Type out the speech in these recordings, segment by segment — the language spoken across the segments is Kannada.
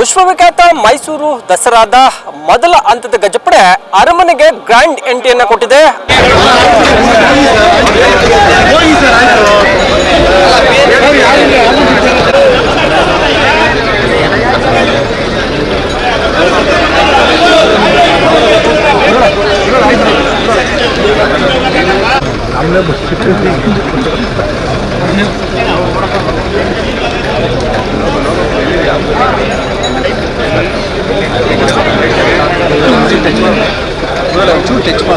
ವಿಶ್ವವಿಖ್ಯಾತ ಮೈಸೂರು ದಸರಾದ ಮೊದಲ ಹಂತದ ಗಜಪಡೆ ಅರಮನೆಗೆ ಗ್ರ್ಯಾಂಡ್ ಎಂಟ್ರಿಯನ್ನ ಕೊಟ್ಟಿದೆ. Voilà, trois.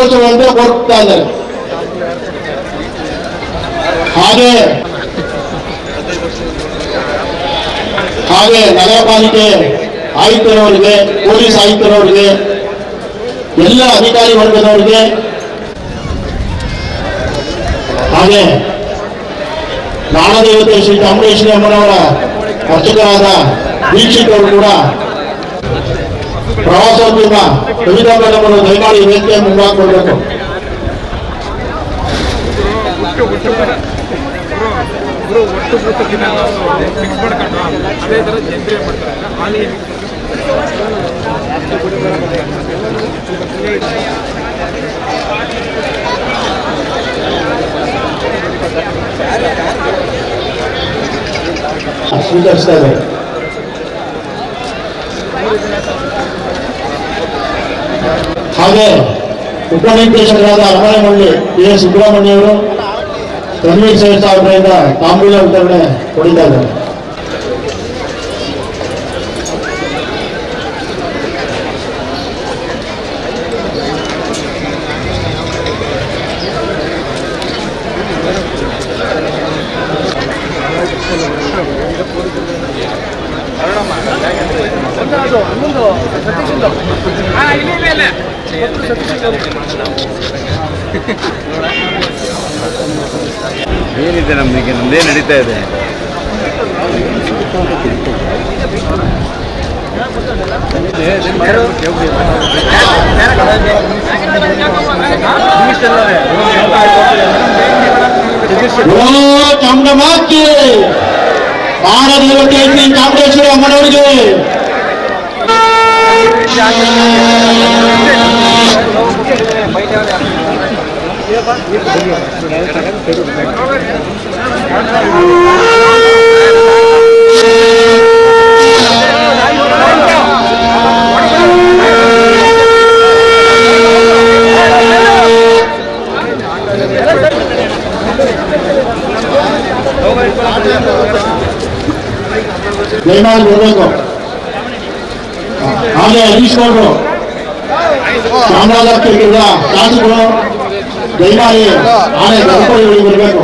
ಯಶಸ್ವಿಗೊಳಿಸುವಂತೆ ಕೋರ್ತಾ ಇದ್ದಾರೆ. ಹಾಗೆ ಹಾಗೆ ನಗರ ಪಾಲಿಕೆ ಆಯುಕ್ತರವರಿಗೆ, ಪೊಲೀಸ್ ಆಯುಕ್ತರವರಿಗೆ, ಎಲ್ಲ ಅಧಿಕಾರಿ ವರ್ಗದವರಿಗೆ, ಹಾಗೆ ನಾಡದೇವತೆ ಶ್ರೀ ಚಾಮುಂಡೇಶ್ವರಿ ಅಮ್ಮನವರ ಅರ್ಚಕರಾದ ದೀಕ್ಷಿತ್ ಕೂಡ ಪ್ರವಾಸೋದ್ಯಮ ಕವಿತಾ ಮೇಡಮನ್ನು ದಯಮಾಡಿ ವೇದಿಕೆ ಮುಂದಾಕೊಳ್ಬೇಕು ಒಟ್ಟು ಪುಸ್ತಕಿನ ಅದೇ ಸ್ವೀಕರಿಸ್ತಾ ಇದ್ದಾರೆ ಹಾಗೆ ಉಪನಿರ್ದೇಶಕರಾದ ಅರಮನೆ ಪಿ ಎಸ್ ಸುಬ್ರಹ್ಮಣ್ಯ ಅವರು ತನ್ವೀರ್ ಸೇರ್ ಸಾಹೇಬ್ರಿಂದ ತಾಂಬೂಲ ವಿತರಣೆ ಕೊಡಿತಾ ನಮ್ದೇ ನಡೀತಾ ಇದೆ. ಶ್ರೀ ಚಾಮುಂಡೇಶ್ವರಿ ಅಮ್ಮನವರಿಗೆ ದಯಮಾಡಿ ಬರಬೇಕು ಹಾಗೆ ಹರೀಶ್ ಗೌಡ್ರು ಚಾಮರಾಜಪೇಟೆಯ ಶಾಸಕರು ದಯಮಾಡಿ ಆನೆ ಗಣಪತಿಗಳಿಗೆ ಬರಬೇಕು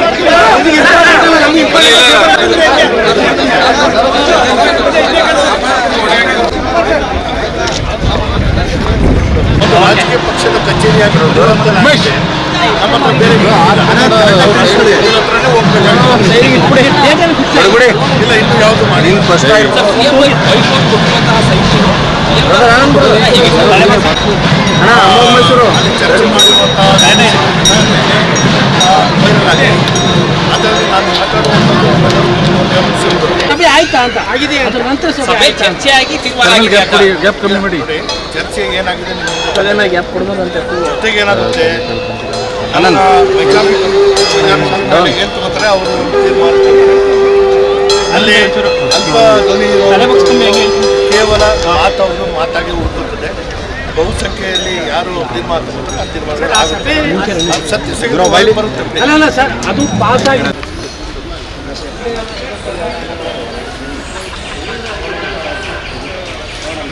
ಬನ್ನಿ ರಾಜಕೀಯ ಪಕ್ಷದ ಕಚೇರಿ ಆಗಿರೋದು ನಮ್ಮ ಹತ್ರ ಬೇರೆ ಇವ್ರ ಹತ್ರನೇ ಹೋಗ್ಬೇಕು. ಇಲ್ಲ ಇನ್ನು ಯಾವುದು ಮಾಡಿ ಫಸ್ಟ್ ಚರ್ಚೆ ಮಾಡಿರುವಂತಹ ಅದರಲ್ಲಿ ನಾನು ಮಾತಾಡುವಂಥದ್ದು ಸಭೆ ಆಯ್ತಾ ಅಂತ ಆಗಿದೆ ಅದ್ರ ಚರ್ಚೆ ಆಗಿ ತೀರ್ಮಾನ ಆಗಿದೆ ನೋಡಿ ಚರ್ಚೆ ಏನಾಗಿದೆ ನಿಮ್ಗೆ? ಗ್ಯಾಪ್ ಕೊಡ್ಬೋದಂತೆ ಜೊತೆಗೆ ಏನಾಗುತ್ತೆ? ನನ್ನ ವೈಚಾರಿಕ ವಿಧಾನಸೌಧದಲ್ಲಿ ಏನ್ ತಗೋತಾರೆ? ಅವರು ತೀರ್ಮಾನ. ಅಲ್ಲಿ ಅಲ್ಪ ಧ್ವನಿ ಇರೋರು ಕೇವಲ ಮಾತು ಅವರು ಮಾತಾಗಿ ಉಳ್ಕೊತದೆ ಬಹುಸಂಖ್ಯೆಯಲ್ಲಿ ಯಾರು ತೀರ್ಮಾನ ತಗೋತಾರೆ? ಆ ತೀರ್ಮಾನಗಳು ಆಗುತ್ತೆ ಅದು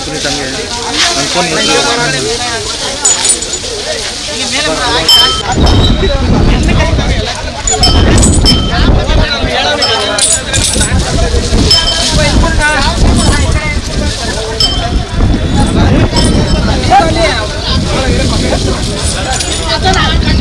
ಬರುತ್ತೆ ಅಲ್ಲ ಅಲ್ಲ ಸರ್ ಅದು ಪಾಸ್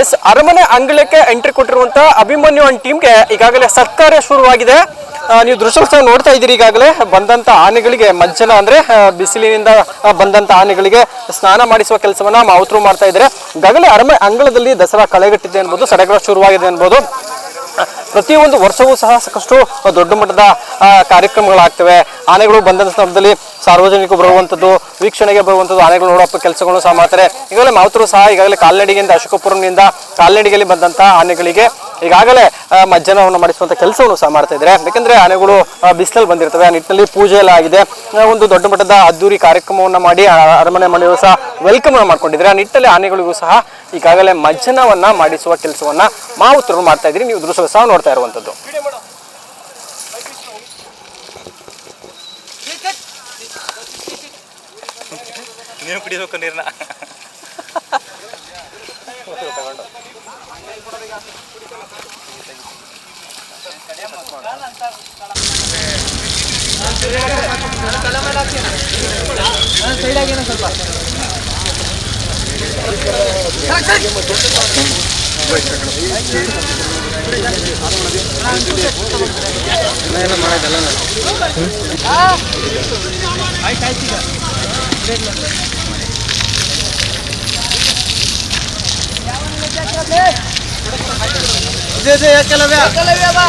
ಎಸ್, ಅರಮನೆ ಅಂಗಳಕ್ಕೆ ಎಂಟ್ರಿ ಕೊಟ್ಟಿರುವಂತಹ ಅಭಿಮನ್ಯು ಅಂಡ್ ಟೀಮ್ಗೆ ಈಗಾಗಲೇ ಸತ್ಕಾರ ಶುರುವಾಗಿದೆ. ನೀವು ದೃಶ್ಯ ನೋಡ್ತಾ ಇದ್ದೀರಿ ಈಗಾಗಲೇ. ಬಂದಂತ ಆನೆಗಳಿಗೆ ಮಜ್ಜನ ಅಂದ್ರೆ ಬಿಸಿಲಿನಿಂದ ಬಂದಂತ ಆನೆಗಳಿಗೆ ಸ್ನಾನ ಮಾಡಿಸುವ ಕೆಲಸವನ್ನ ಮಾವುತರು ಮಾಡ್ತಾ ಇದ್ದಾರೆ. ಈಗಾಗಲೇ ಅರಮನೆ ಅಂಗಳದಲ್ಲಿ ದಸರಾ ಕಳೆಗಟ್ಟಿದೆ ಅನ್ಬೋದು ಸಡಗರ ಶುರುವಾಗಿದೆ ಅನ್ಬೋದು ಪ್ರತಿಯೊಂದು ವರ್ಷವೂ ಸಹ ಸಾಕಷ್ಟು ದೊಡ್ಡ ಮಟ್ಟದ ಕಾರ್ಯಕ್ರಮಗಳಾಗ್ತವೆ. ಆನೆಗಳು ಬಂದಂತ ಸಂದರ್ಭದಲ್ಲಿ ಸಾರ್ವಜನಿಕರು ಬರುವಂಥದ್ದು ವೀಕ್ಷಣೆಗೆ ಬರುವಂಥದ್ದು ಆನೆಗಳು ನೋಡೋ ಕೆಲಸಗಳು ಸಹ ಮಾಡ್ತಾರೆ. ಈಗಾಗಲೇ ಮಾವುತರು ಸಹ ಈಗಾಗಲೇ ಕಾಲ್ನಡಿಗೆಯಿಂದ, ಅಶೋಕಪುರಂನಿಂದ ಕಾಲ್ನಡಿಗೆಯಲ್ಲಿ ಬಂದಂತಹ ಆನೆಗಳಿಗೆ ಈಗಾಗಲೇ ಮಜ್ಜನವನ್ನು ಮಾಡಿಸುವಂಥ ಕೆಲಸವನ್ನು ಸಹ ಮಾಡ್ತಾ ಇದ್ದಾರೆ. ಯಾಕಂದ್ರೆ ಆನೆಗಳು ಬಿಸಿಲಲ್ಲಿ ಬಂದಿರ್ತವೆ. ಆ ನಿಟ್ಟಿನಲ್ಲಿ ಪೂಜೆ ಎಲ್ಲ ಆಗಿದೆ. ಒಂದು ದೊಡ್ಡ ಮಟ್ಟದ ಅದ್ದೂರಿ ಕಾರ್ಯಕ್ರಮವನ್ನು ಮಾಡಿ ಅರಮನೆ ಮನೆಯವರು ಸಹ ವೆಲ್ಕಮ್ ಮಾಡ್ಕೊಂಡಿದ್ದಾರೆ. ಆ ನಿಟ್ಟಲ್ಲಿ ಆನೆಗಳಿಗೂ ಸಹ ಈಗಾಗಲೇ ಮಜ್ಜನವನ್ನು ಮಾಡಿಸುವ ಕೆಲಸವನ್ನ ಮಾವುತರು ಮಾಡ್ತಾ ಇದ್ರಿ ನೀವು ದೃಶ್ಯ ಸಹ ನೋಡ್ತಾ ಇರುವಂತದ್ದು. ನೀವು ಕುಡಿಯೋಕೆ ನೀರನ್ನ ಸೈಡಾಗೇನು ಸ್ವಲ್ಪ ಮಾಡೋದಲ್ಲ ಆಯ್ತು ಆಯ್ತು ಈಗ ಇದೆ ಯಾಕಲವ್ಯ ಯಾಕಲವ್ಯ ಬಾ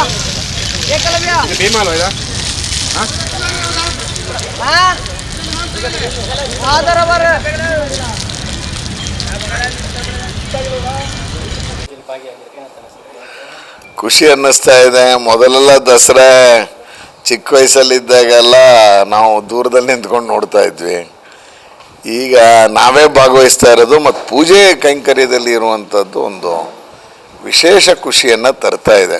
ಭೀಮಾ ಅಲ್ವಾ ಇದು? ಖುಷಿ ಅನ್ನಿಸ್ತಾ ಇದೆ. ಮೊದಲೆಲ್ಲ ದಸರಾ ಚಿಕ್ಕ ವಯಸ್ಸಲ್ಲಿದ್ದಾಗೆಲ್ಲ ನಾವು ದೂರದಲ್ಲಿ ನಿಂತ್ಕೊಂಡು ನೋಡ್ತಾ ಇದ್ವಿ. ಈಗ ನಾವೇ ಭಾಗವಹಿಸ್ತಾ ಇರೋದು ಮತ್ತು ಪೂಜೆ ಕೈಂಕರ್ಯದಲ್ಲಿ ಇರುವಂಥದ್ದು ಒಂದು ವಿಶೇಷ ಖುಷಿಯನ್ನು ತರ್ತಾ ಇದೆ.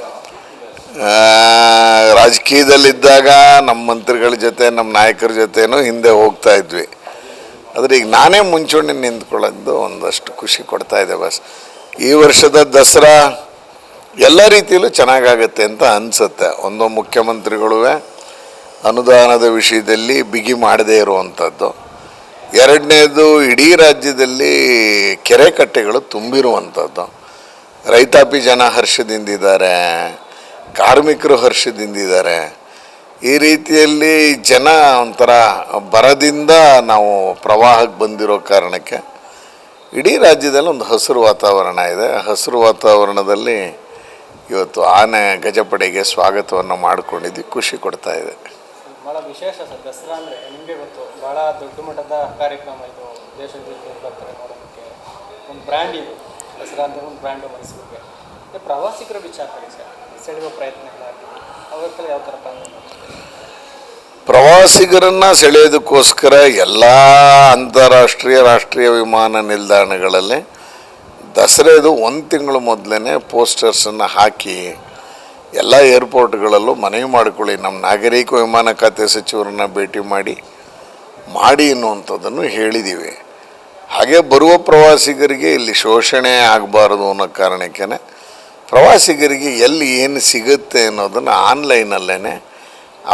ರಾಜಕೀಯದಲ್ಲಿದ್ದಾಗ ನಮ್ಮ ಮಂತ್ರಿಗಳ ಜೊತೆ, ನಮ್ಮ ನಾಯಕರ ಜೊತೆನೂ ಹಿಂದೆ ಹೋಗ್ತಾ ಇದ್ವಿ. ಆದರೆ ಈಗ ನಾನೇ ಮುಂಚೂಣಿ ನಿಂತ್ಕೊಳ್ಳೋದು ಒಂದಷ್ಟು ಖುಷಿ ಕೊಡ್ತಾ ಇದೆ ಬಸ್. ಈ ವರ್ಷದ ದಸರಾ ಎಲ್ಲ ರೀತಿಯಲ್ಲೂ ಚೆನ್ನಾಗಾಗತ್ತೆ ಅಂತ ಅನಿಸುತ್ತೆ. ಒಂದು ಮುಖ್ಯಮಂತ್ರಿಗಳು ಅನುದಾನದ ವಿಷಯದಲ್ಲಿ ಬಿಗಿ ಮಾಡದೇ ಇರುವಂಥದ್ದು. ಎರಡನೇದು ಇಡೀ ರಾಜ್ಯದಲ್ಲಿ ಕೆರೆ ಕಟ್ಟೆಗಳು ತುಂಬಿರುವಂಥದ್ದು. ರೈತಾಪಿ ಜನ ಹರ್ಷದಿಂದಿದ್ದಾರೆ ಕಾರ್ಮಿಕರು ಹರ್ಷದಿಂದಿದ್ದಾರೆ ಈ ರೀತಿಯಲ್ಲಿ ಜನ ಒಂಥರ ಬರದಿಂದ ನಾವು ಪ್ರವಾಹಕ್ಕೆ ಬಂದಿರೋ ಕಾರಣಕ್ಕೆ ಇಡೀ ರಾಜ್ಯದಲ್ಲಿ ಒಂದು ಹಸಿರು ವಾತಾವರಣ ಇದೆ. ಹಸಿರು ವಾತಾವರಣದಲ್ಲಿ ಇವತ್ತು ಆನೆ ಗಜಪಡೆಗೆ ಸ್ವಾಗತವನ್ನು ಮಾಡಿಕೊಂಡಿದ್ದು ಖುಷಿ ಕೊಡ್ತಾ ಇದೆ. ಬಹಳ ವಿಶೇಷ ಪ್ರವಾಸಿಗರ ವಿಚಾರ ಸೆಳೆಯುವ ಪ್ರಯತ್ನ ಪ್ರವಾಸಿಗರನ್ನ ಪ್ರವಾಸಿಗರನ್ನು ಸೆಳೆಯೋದಕ್ಕೋಸ್ಕರ ಎಲ್ಲ ಅಂತಾರಾಷ್ಟ್ರೀಯ ರಾಷ್ಟ್ರೀಯ ವಿಮಾನ ನಿಲ್ದಾಣಗಳಲ್ಲಿ ದಸರೆದು ಒಂದು ತಿಂಗಳು ಮೊದಲೇ ಪೋಸ್ಟರ್ಸನ್ನು ಹಾಕಿ ಎಲ್ಲ ಏರ್ಪೋರ್ಟ್ಗಳಲ್ಲೂ ಮನವಿ ಮಾಡಿಕೊಳ್ಳಿ. ನಮ್ಮ ನಾಗರಿಕ ವಿಮಾನ ಖಾತೆ ಸಚಿವರನ್ನ ಭೇಟಿ ಮಾಡಿ ಮಾಡಿ ಅನ್ನುವಂಥದ್ದನ್ನು ಹೇಳಿದ್ದೀವಿ ಹಾಗೆ ಬರುವ ಪ್ರವಾಸಿಗರಿಗೆ ಇಲ್ಲಿ ಶೋಷಣೆ ಆಗಬಾರ್ದು ಅನ್ನೋ ಕಾರಣಕ್ಕೇ ಪ್ರವಾಸಿಗರಿಗೆ ಎಲ್ಲಿ ಏನು ಸಿಗುತ್ತೆ ಅನ್ನೋದನ್ನು ಆನ್ಲೈನಲ್ಲೇ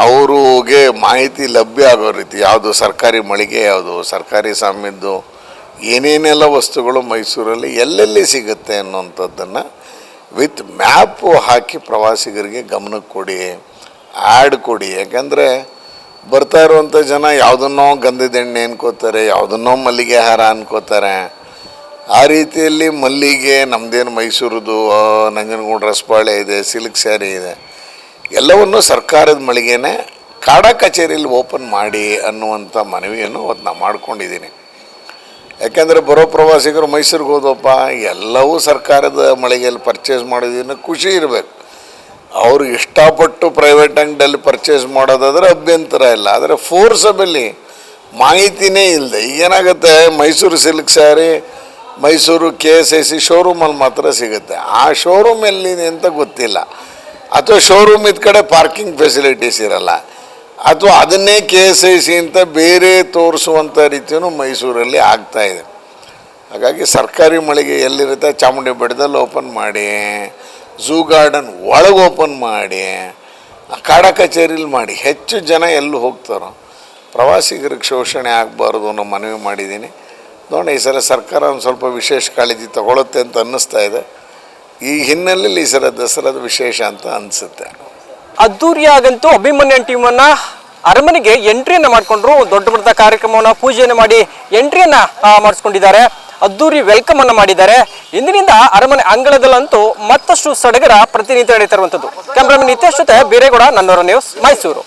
ಅವ್ರಿಗೆ ಮಾಹಿತಿ ಲಭ್ಯ ಆಗೋ ರೀತಿ, ಯಾವುದು ಸರ್ಕಾರಿ ಮಳಿಗೆ, ಯಾವುದು ಸರ್ಕಾರಿ ಸ್ವಾಮ್ಯದ್ದು, ಏನೇನೆಲ್ಲ ವಸ್ತುಗಳು ಮೈಸೂರಲ್ಲಿ ಎಲ್ಲೆಲ್ಲಿ ಸಿಗುತ್ತೆ ಅನ್ನೋಂಥದ್ದನ್ನು ವಿತ್ ಮ್ಯಾಪು ಹಾಕಿ ಪ್ರವಾಸಿಗರಿಗೆ ಗಮನಕ್ಕೆ ಕೊಡಿ, ಆ್ಯಡ್ ಕೊಡಿ. ಯಾಕೆಂದರೆ ಬರ್ತಾ ಇರುವಂಥ ಜನ ಯಾವುದನ್ನೋ ಗಂಧದ ಎಣ್ಣೆ ಅನ್ಕೋತಾರೆ, ಯಾವುದನ್ನೋ ಮಲ್ಲಿಗೆ ಹಾರ ಅನ್ಕೋತಾರೆ. ಆ ರೀತಿಯಲ್ಲಿ ಮಲ್ಲಿಗೆ ನಮ್ಮದೇನು ಮೈಸೂರದು ನಂಜನಗೂಡು ರಸಬಾಳೆ ಇದೆ, ಸಿಲ್ಕ್ ಸ್ಯಾರಿ ಇದೆ, ಎಲ್ಲವನ್ನು ಸರ್ಕಾರದ ಮಳಿಗೆನೇ ಕಾಡ ಕಚೇರಿಯಲ್ಲಿ ಓಪನ್ ಮಾಡಿ ಅನ್ನುವಂಥ ಮನವಿಯನ್ನು ಅವತ್ತು ನಾನು ಮಾಡ್ಕೊಂಡಿದ್ದೀನಿ. ಯಾಕೆಂದರೆ ಬರೋ ಪ್ರವಾಸಿಗರು ಮೈಸೂರಿಗೆ ಹೋದಪ್ಪ, ಎಲ್ಲವೂ ಸರ್ಕಾರದ ಮಳಿಗೆಯಲ್ಲಿ ಪರ್ಚೇಸ್ ಮಾಡೋದನ್ನು ಖುಷಿ ಇರಬೇಕು. ಅವರು ಇಷ್ಟಪಟ್ಟು ಪ್ರೈವೇಟ್ ಅಂಗಡಿಯಲ್ಲಿ ಪರ್ಚೇಸ್ ಮಾಡೋದಾದರೆ ಅಭ್ಯಂತರ ಇಲ್ಲ. ಆದರೆ ಫೋರ್ಸಬಲಿ ಮಾಹಿತಿನೇ ಇಲ್ಲದೆ ಏನಾಗುತ್ತೆ Mysuru silk sari Mysuru K S I C ಶೋರೂಮಲ್ಲಿ ಮಾತ್ರ ಸಿಗುತ್ತೆ. ಆ ಶೋರೂಮ್ ಎಲ್ಲಿದೆ ಅಂತ ಗೊತ್ತಿಲ್ಲ. ಅಥವಾ ಶೋರೂಮ್ ಇದ್ದ ಕಡೆ ಪಾರ್ಕಿಂಗ್ ಫೆಸಿಲಿಟೀಸ್ ಇರಲ್ಲ. ಅಥವಾ ಅದನ್ನೇ ಕೆ ಎಸ್ ಐ ಸಿ ಅಂತ ಬೇರೆ ತೋರಿಸುವಂಥ ರೀತಿಯೂ ಮೈಸೂರಲ್ಲಿ ಇದೆ. ಹಾಗಾಗಿ ಸರ್ಕಾರಿ ಮಳಿಗೆ ಎಲ್ಲಿರುತ್ತೆ? ಚಾಮುಂಡಿ ಬೆಟ್ಟದಲ್ಲಿ ಓಪನ್ ಮಾಡಿ ಝೂ ಗಾರ್ಡನ್ ಒಳಗೆ ಓಪನ್ ಮಾಡಿ, ಕಾಡ ಕಚೇರಿಲಿ ಮಾಡಿ. ಹೆಚ್ಚು ಜನ ಎಲ್ಲೂ ಹೋಗ್ತಾರೋ? ಪ್ರವಾಸಿಗರಿಗೆ ಶೋಷಣೆ ಆಗಬಾರ್ದು ಅನ್ನೋ ಮನವಿ ಮಾಡಿದ್ದೀನಿ. ನೋಡಿ ಈ ಸಲ ಸರ್ಕಾರ ಒಂದು ಸ್ವಲ್ಪ ವಿಶೇಷ ಕಾಳಜಿ ತಗೊಳುತ್ತೆ ಅಂತ ಅನ್ನಿಸ್ತಾ ಇದೆ. ಈ ಹಿನ್ನೆಲೆಯಲ್ಲಿ ಈ ಸಲ ದಸರಾದ ವಿಶೇಷ ಅಂತ ಅನಿಸುತ್ತೆ. ಅದ್ದೂರಿಯಾಗಂತೂ ಅಭಿಮನ್ಯ ಟೀಮನ್ನು ಅರಮನೆಗೆ ಎಂಟ್ರಿಯನ್ನು ಮಾಡಿಕೊಂಡ್ರು. ದೊಡ್ಡ ಮಟ್ಟದ ಕಾರ್ಯಕ್ರಮವನ್ನು ಪೂಜೆಯನ್ನು ಮಾಡಿ ಎಂಟ್ರಿಯನ್ನು ಮಾಡಿಸ್ಕೊಂಡಿದ್ದಾರೆ. ಅದ್ದೂರಿ ವೆಲ್ಕಮ್ ಅನ್ನ ಮಾಡಿದ್ದಾರೆ. ಇಂದಿನಿಂದ ಅರಮನೆ ಅಂಗಳದಲ್ಲಂತೂ ಮತ್ತಷ್ಟು ಸಡಗರ ಪ್ರತಿನಿತ್ಯ ನಡೀತಾ ಇರುವಂಥದ್ದು ಕ್ಯಾಮ್ರಾಮನ್ ನಿತೇಶ್ ಜೊತೆ ಬೀರೇಗೌಡ ನ್ಯೂಸ್ ಮೈಸೂರು.